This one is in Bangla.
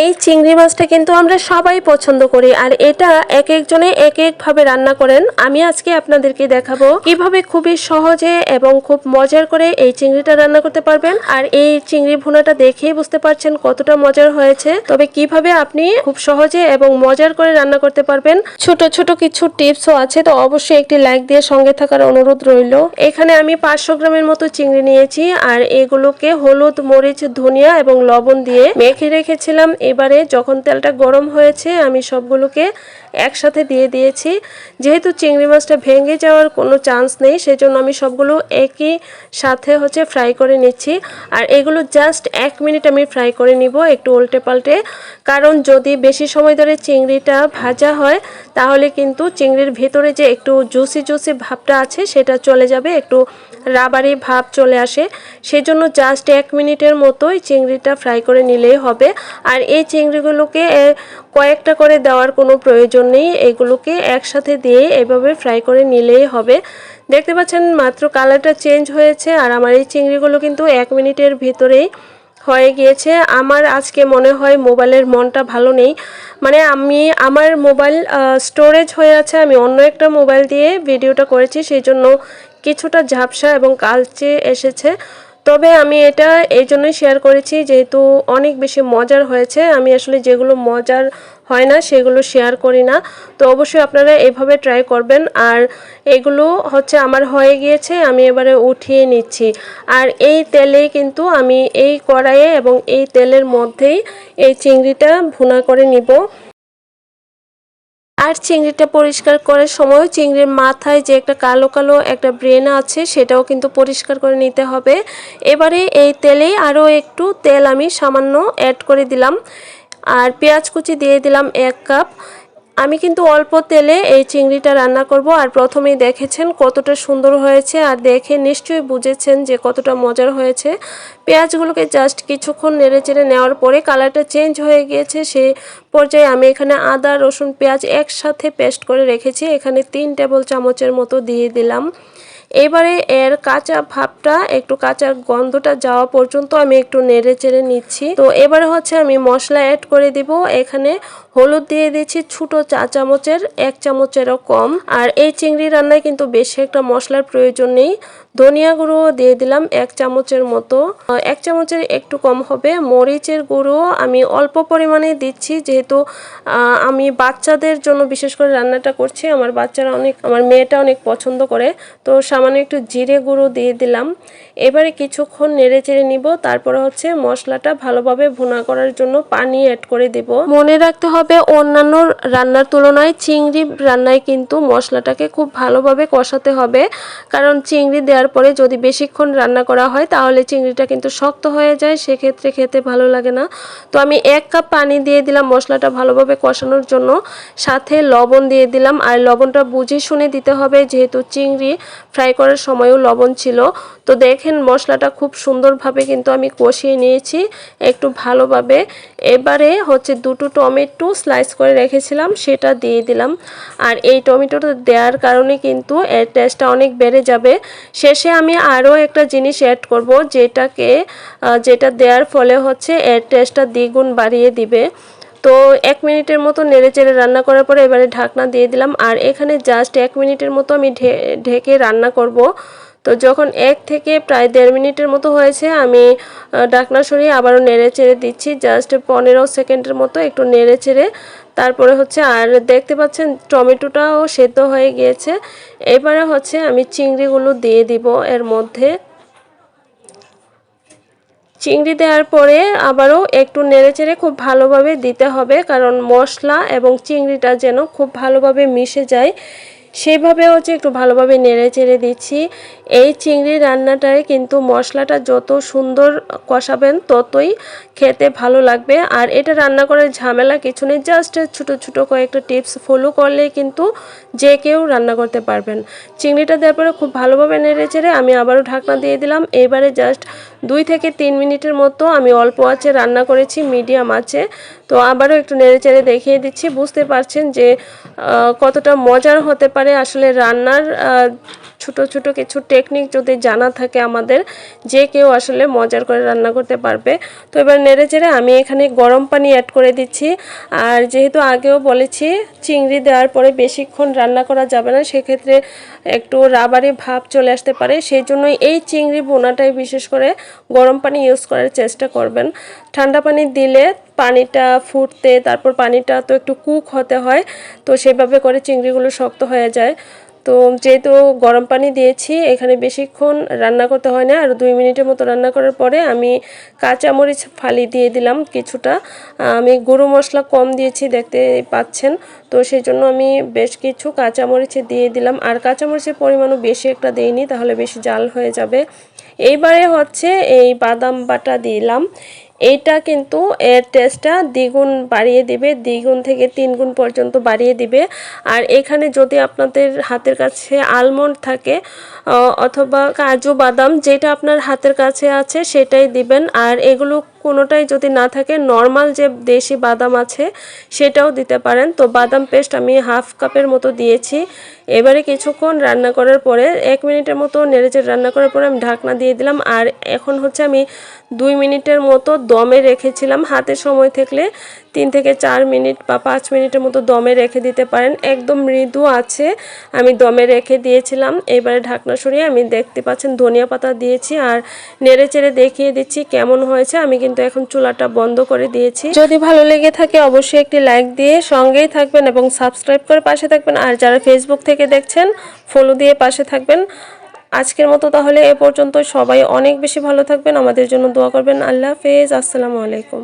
এই চিংড়ি মাছটা কিন্তু আমরা সবাই পছন্দ করি, আর এটা এক একজনে এক একভাবে রান্না করেন। আমি আজকে আপনাদেরকে দেখাবো কীভাবে খুবই সহজে এবং খুব মজার করে এই চিংড়িটা রান্না করতে পারবেন, আর এই চিংড়ি ভুনাটা দেখেই বুঝতে পারছেন কতটা মজার হয়েছে। তবে কীভাবে আপনি খুব সহজে এবং মজার করে রান্না করতে পারবেন, ছোট ছোট কিছু টিপসও আছে, তো অবশ্যই একটি লাইক দিয়ে সঙ্গে থাকার অনুরোধ রইল। এখানে আমি পাঁচশো গ্রামের মতো চিংড়ি নিয়েছি, আর এগুলোকে হলুদ, মরিচ, ধনিয়া এবং লবণ দিয়ে মেখে রেখেছিলাম। এবারে যখন তেলটা গরম হয়েছে, আমি সবগুলোকে একসাথে দিয়ে দিয়েছি। যেহেতু চিংড়ি মাছটা ভেঙে যাওয়ার কোনো চান্স নেই, সেজন্য আমি সবগুলো একই সাথে হচ্ছে ফ্রাই করে নিচ্ছি। আর এগুলো জাস্ট এক মিনিট আমি ফ্রাই করে নিব একটু উল্টে পাল্টে। কারণ যদি বেশি সময় ধরে চিংড়িটা ভাজা হয়, তাহলে কিন্তু চিংড়ির ভেতরে যে একটু জুসি জুসি ভাবটা আছে, সেটা চলে যাবে, একটু রাবারি ভাব চলে আসে। সেজন্য জাস্ট এক মিনিটের মতোই চিংড়িটা ফ্রাই করে নিলেই হবে। আর এই চিংড়িগুলোকে কয়েকটা করে দেওয়ার কোনো প্রয়োজন নেই। এগুলোকে একসাথে দিয়ে এভাবে ফ্রাই করে নিলেই হবে। দেখতে পাচ্ছেন, মাত্র কালারটা চেঞ্জ হয়েছে আর আমার এই চিংড়িগুলো কিন্তু এক মিনিটের ভিতরেই হয়ে গিয়েছে। আমার আজকে মনে হয় মোবাইলের মনটা ভালো নেই। মানে আমি, আমার মোবাইল স্টোরেজ হয়ে আছে। আমি অন্য একটা মোবাইল দিয়ে ভিডিওটা করেছি। সেই জন্য কিছুটা ঝাপসা এবং কালচে এসেছে। তবে আমি এটা এই জন্যই শেয়ার করেছি যেহেতু অনেক বেশি মজার হয়েছে। আমি আসলে যেগুলো মজার হয় না, সেগুলো শেয়ার করি না। তো অবশ্যই আপনারা এভাবে ট্রাই করবেন। আর এগুলো হচ্ছে আমার হয়ে গিয়েছে, আমি এবারে উঠিয়ে নিচ্ছি। আর এই তেলেই কিন্তু আমি এই কড়াইয়ে এবং এই তেলের মধ্যেই এই চিংড়িটা ভুনা করে নিব। আর চিংড়িটা পরিষ্কার করার সময় চিংড়ির মাথায় যে একটা কালো কালো একটা ব্রেন আছে, সেটাও কিন্তু পরিষ্কার করে নিতে হবে। এবারে এই তেলে আরও একটু তেল আমি সামান্য অ্যাড করে দিলাম। আর পেঁয়াজ কুচি দিয়ে দিলাম এক কাপ। আমি কিন্তু অল্প তেলে এই চিংড়িটা রান্না করব আর প্রথমেই দেখেছেন কতটা সুন্দর হয়েছে আর দেখে নিশ্চয়ই বুঝেছেন যে কতটা মজার হয়েছে। পেঁয়াজগুলোকে জাস্ট কিছুক্ষণ নেড়ে চেড়ে নেওয়ার পরে কালারটা চেঞ্জ হয়ে গিয়েছে। সে পর্যায়ে আমি এখানে আদা, রসুন, পেঁয়াজ একসাথে পেস্ট করে রেখেছি। এখানে তিন টেবিল চামচের মতো দিয়ে দিলাম। এবারে এর কাঁচা ভাবটা, একটু কাঁচার গন্ধটা যাওয়া পর্যন্ত আমি একটু নেড়ে চেড়ে নিচ্ছি। তো এবারে হচ্ছে আমি মশলা অ্যাড করে দিব। এখানে হলুদ দিয়ে দিচ্ছি ছোটো চা চামচের, এক চামচেরও কম। আর এই চিংড়ি রান্নায় কিন্তু বেশি একটা মশলার প্রয়োজন নেই। ধনিয়া গুঁড়ো দিয়ে দিলাম এক চামচের মতো। এক চামচের একটু কম হবে। মরিচের গুঁড়ো আমি অল্প পরিমাণে দিচ্ছি, যেহেতু আমি বাচ্চাদের জন্য বিশেষ করে রান্নাটা করছি। আমার বাচ্চারা অনেক, আমার মেয়েটা অনেক পছন্দ করে। তো সামান্য একটু জিরে গুঁড়ো দিয়ে দিলাম। এবারে কিছুক্ষণ নেড়ে চেড়ে নিব। তারপরে হচ্ছে মশলাটা ভালোভাবে ভুনা করার জন্য পানি অ্যাড করে দেব। মনে রাখতে হবে অন্যান্য রান্নার তুলনায় চিংড়ি রান্নায় কিন্তু মশলাটাকে খুব ভালোভাবে কষাতে হবে। কারণ চিংড়ি দেওয়ার পরে যদি বেশিক্ষণ রান্না করা হয়, তাহলে চিংড়িটা কিন্তু শক্ত হয়ে যায়, সেক্ষেত্রে খেতে ভালো লাগে না। তো আমি এক কাপ পানি দিয়ে দিলাম মশলাটা ভালোভাবে কষানোর জন্য। সাথে লবণ দিয়ে দিলাম। আর লবণটা বুঝে শুনে দিতে হবে, যেহেতু চিংড়ি ফ্রাই করার সময়ও লবণ ছিল। তো দেখেন মশলাটা খুব সুন্দরভাবে কিন্তু আমি কষিয়ে নিয়েছি একটু ভালোভাবে। এবারে হচ্ছে দুটো টমেটো স্লাইস করে রেখেছিলাম, সেটা দিয়ে দিলাম। আর এই টমেটোটা দেওয়ার কারণে কিন্তু এর টেস্টটা অনেক বেড়ে যাবে। শেষে আমি আরও একটা জিনিস অ্যাড করব, যেটাকে যেটা দেওয়ার ফলে হচ্ছে এর টেস্টটা দ্বিগুণ বাড়িয়ে দিবে। তো এক মিনিটের মতো নেড়ে চেড়ে রান্না করার পরে এবারে ঢাকনা দিয়ে দিলাম। আর এখানে জাস্ট এক মিনিটের মতো আমি ঢেকে রান্না করব। তো যখন এক থেকে প্রায় দেড় মিনিটের মতো হয়েছে, আমি ডাকনা সরিয়ে আবারও নেড়ে চেড়ে দিচ্ছি। জাস্ট পনেরো সেকেন্ডের মতো একটু নেড়ে চেড়ে, তারপরে হচ্ছে আর দেখতে পাচ্ছেন টমেটোটাও সেদ্ধ হয়ে গিয়েছে। এবারে হচ্ছে আমি চিংড়িগুলো দিয়ে দিব এর মধ্যে। চিংড়ি দেওয়ার পরে আবারও একটু নেড়েচেড়ে খুব ভালোভাবে দিতে হবে, কারণ মশলা এবং চিংড়িটা যেন খুব ভালোভাবে মিশে যায়। সেইভাবে হচ্ছে একটু ভালোভাবে নেড়ে চেড়ে দিচ্ছি। এই চিংড়ি রান্নাটায় কিন্তু মশলাটা যত সুন্দর কষাবেন ততই খেতে ভালো লাগবে। আর এটা রান্না করার ঝামেলা কিছু নেই জাস্ট ছোটো ছোটো কয়েকটা টিপস ফলো করলে কিন্তু যে কেউ রান্না করতে পারবেন। চিংড়িটা দেওয়ার পরে খুব ভালোভাবে নেড়ে চেড়ে আমি আবারও ঢাকনা দিয়ে দিলাম। এবারে জাস্ট দুই থেকে তিন মিনিটের মতো আমি অল্প আছে রান্না করেছি, মিডিয়াম আছে তো আবারও একটু নেড়ে চেড়ে দেখিয়ে দিচ্ছি, বুঝতে পারছেন যে কতটা মজার হতে পারে আসলে রান্নার ছোট ছোট কিছু টেকনিক যদি জানা থাকে আমাদের, যে কেউ আসলে মজার করে রান্না করতে পারবে। তো এবার নেড়ে চেড়ে আমি এখানে গরম পানি অ্যাড করে দিচ্ছি। আর যেহেতু আগেও বলেছি, চিংড়ি দেওয়ার পরে বেশিক্ষণ রান্না করা যাবে না, সেক্ষেত্রে একটু রাবারি ভাব চলে আসতে পারে। সেই জন্য এই চিংড়ি বোনাটাই বিশেষ করে গরম পানি ইউজ করার চেষ্টা করবেন। ঠান্ডা পানি দিলে পানিটা ফুটতে, তারপর পানিটা তো একটু কুক হতে হয়, তো সেভাবে করে চিংড়িগুলো শক্ত হয়ে যায়। তো যেহেতু গরম পানি দিয়েছি, এখানে বেশিক্ষণ রান্না করতে হয় না। আর দুই মিনিটের মতো রান্না করার পরে আমি কাঁচামরিচ ফালি দিয়ে দিলাম কিছুটা। আমি গুঁড়ো মশলা কম দিয়েছি, দেখতে পাচ্ছেন। তো সেই জন্য আমি বেশ কিছু কাঁচামরিচ দিয়ে দিলাম। আর কাঁচামরিচের পরিমাণও বেশি একটা দিইনি, তাহলে বেশি জাল হয়ে যাবে। এইবারে হচ্ছে এই বাদাম বাটা দিলাম। এইটা কিন্তু এর টেস্টটা দ্বিগুণ বাড়িয়ে দিবে, দ্বিগুণ থেকে তিনগুণ পর্যন্ত বাড়িয়ে দিবে। আর এখানে যদি আপনাদের হাতের কাছে আলমন্ড থাকে অথবা কাজু বাদাম যেটা আপনার হাতের কাছে আছে সেটাই দিবেন। আর এগুলো কোনোটাই যদি না থাকে নর্মাল যে দেশি বাদাম আছে সেটাও দিতে পারেন। তো বাদাম পেস্ট আমি হাফ কাপের মতো দিয়েছি। এবারে কিছুক্ষণ রান্না করার পরে, এক মিনিটের মতো নেড়েচেড়ে রান্না করার পরে আমি ঢাকনা দিয়ে দিলাম। আর এখন হচ্ছে আমি দুই মিনিটের মতো দমে রেখেছিলাম। হাতে সময় থাকলে তিন থেকে চার মিনিট বা পাঁচ মিনিটের মতো দমে রেখে দিতে পারেন। একদম মৃদু আছে, আমি দমে রেখে দিয়েছিলাম। এবারে ঢাকনা সরিয়ে আমি দেখতে পাচ্ছেন ধনিয়া পাতা দিয়েছি। আর নেড়ে চেড়ে দেখিয়ে দিচ্ছি কেমন হয়েছে। আমি কিন্তু এখন চুলাটা বন্ধ করে দিয়েছি। যদি ভালো লেগে থাকে অবশ্যই একটি লাইক দিয়ে সঙ্গেই থাকবেন এবং সাবস্ক্রাইব করে পাশে থাকবেন। আর যারা ফেসবুক থেকে দেখছেন ফলো দিয়ে পাশে থাকবেন। আজকের মতো তাহলে এ পর্যন্ত সবাই অনেক বেশি ভালো থাকবেন। আমাদের জন্য দোয়া করবেন। আল্লাহ হাফেজ। আসসালামু আলাইকুম।